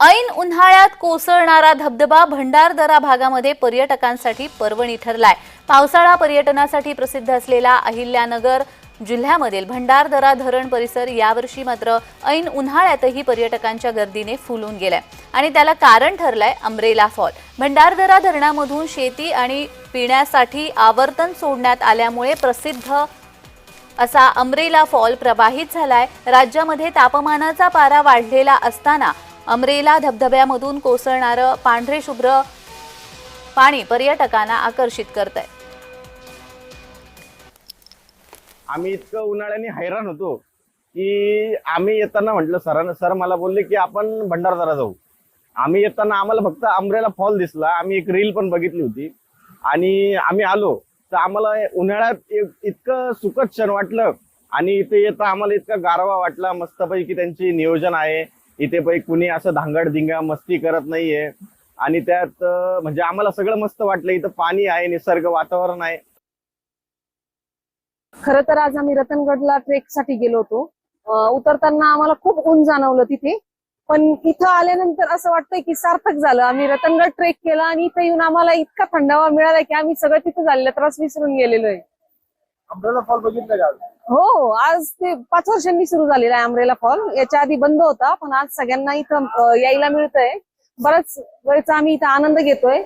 ऐन उन्हाळ्यात कोसळणारा धबधबा भंडारदरा भागामध्ये पर्यटकांसाठी पर्वणी ठरलाय. पावसाळा पर्यटनासाठी प्रसिद्ध असलेला अहिल्यानगर जिल्ह्यामधील भंडारदरा धरण परिसर यावर्षी मात्र ऐन उन्हाळ्यातही पर्यटकांच्या गर्दीने फुलून गेलाय. आणि त्याला कारण ठरलंय अमरेला फॉल. भंडारदरा धरणामधून शेती आणि पिण्यासाठी आवर्तन सोडण्यात आल्यामुळे प्रसिद्ध असा अमरेला फॉल प्रवाहित झालाय. राज्यामध्ये तापमानाचा पारा वाढलेला असताना अमरेला धबधब्यामधून कोसळणारं पांढरे शुभ्र पाणी पर्यटकांना आकर्षित करत आहे आम्ही इतकं उन्हाळ्याने हैराण होतो की आम्ही येताना म्हटलं सरांना सर मला बोलले की आपण भंडारदारा जाऊ. आम्ही येताना आम्हाला फक्त आंब्रेला फॉल दिसला. आम्ही एक रील पण बघितली होती. आणि आम्ही आलो तर आम्हाला उन्हाळ्यात इतकं सुखद क्षण वाटलं. आणि इथे येता आम्हाला इतका गारवा वाटला. मस्तपैकी त्यांची नियोजन आहे. इथे पैकी कुणी असं धांगड धिंगा मस्ती करत नाहीये. आणि त्यात म्हणजे आम्हाला सगळं मस्त वाटलं. इथं पाणी आहे निसर्ग वातावरण आहे. खरं तर आज आम्ही रतनगडला ट्रेकसाठी गेलो होतो. उतरताना आम्हाला खूप ऊन जाणवलं तिथे. पण इथं आल्यानंतर असं वाटतंय की सार्थक झालं. आम्ही रतनगड ट्रेक केला आणि इथं येऊन आम्हाला इतका थंडावा मिळाला की आम्ही सगळं तिथे झालेला त्रास विसरून गेलेलो आहे फॉल बघितलं का हो हो. आज ते पाच वर्षांनी सुरू झालेला आहे अमरेला फॉल. याच्या आधी बंद होता पण आज सगळ्यांना इथं यायला मिळतंय. बराच वेळचा आम्ही इथं आनंद घेतोय.